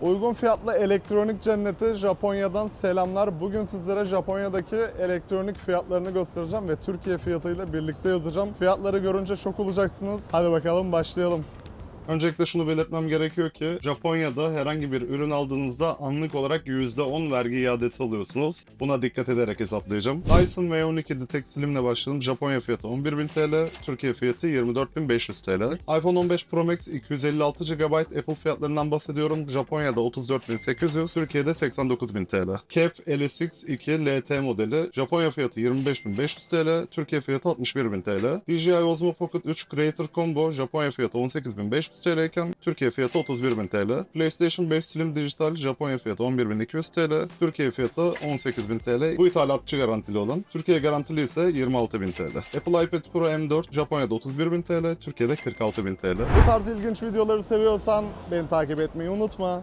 Uygun fiyatlı elektronik cenneti Japonya'dan selamlar. Bugün sizlere Japonya'daki elektronik fiyatlarını göstereceğim ve Türkiye fiyatıyla birlikte yazacağım. Fiyatları görünce şok olacaksınız. Hadi bakalım başlayalım. Öncelikle şunu belirtmem gerekiyor ki Japonya'da herhangi bir ürün aldığınızda anlık olarak %10 vergi iadesi alıyorsunuz. Buna dikkat ederek hesaplayacağım. Dyson V12 Detectilimle başladım. Japonya fiyatı 11.000 TL, Türkiye fiyatı 24.500 TL. iPhone 15 Pro Max 256 GB Apple fiyatlarından bahsediyorum. Japonya'da 34.800, Türkiye'de 89.000 TL. Kef LSX2 LT modeli Japonya fiyatı 25.500 TL, Türkiye fiyatı 61.000 TL. DJI Osmo Pocket 3 Creator Combo Japonya fiyatı 18.500 TL iken Türkiye fiyatı 31.000 TL. PlayStation 5 Slim Digital Japonya fiyatı 11.200 TL, Türkiye fiyatı 18.000 TL. Bu ithalatçı garantili olan. Türkiye garantili ise 26.000 TL. Apple iPad Pro M4 Japonya'da 31.000 TL, Türkiye'de 46.000 TL. Bu tarz ilginç videoları seviyorsan beni takip etmeyi unutma.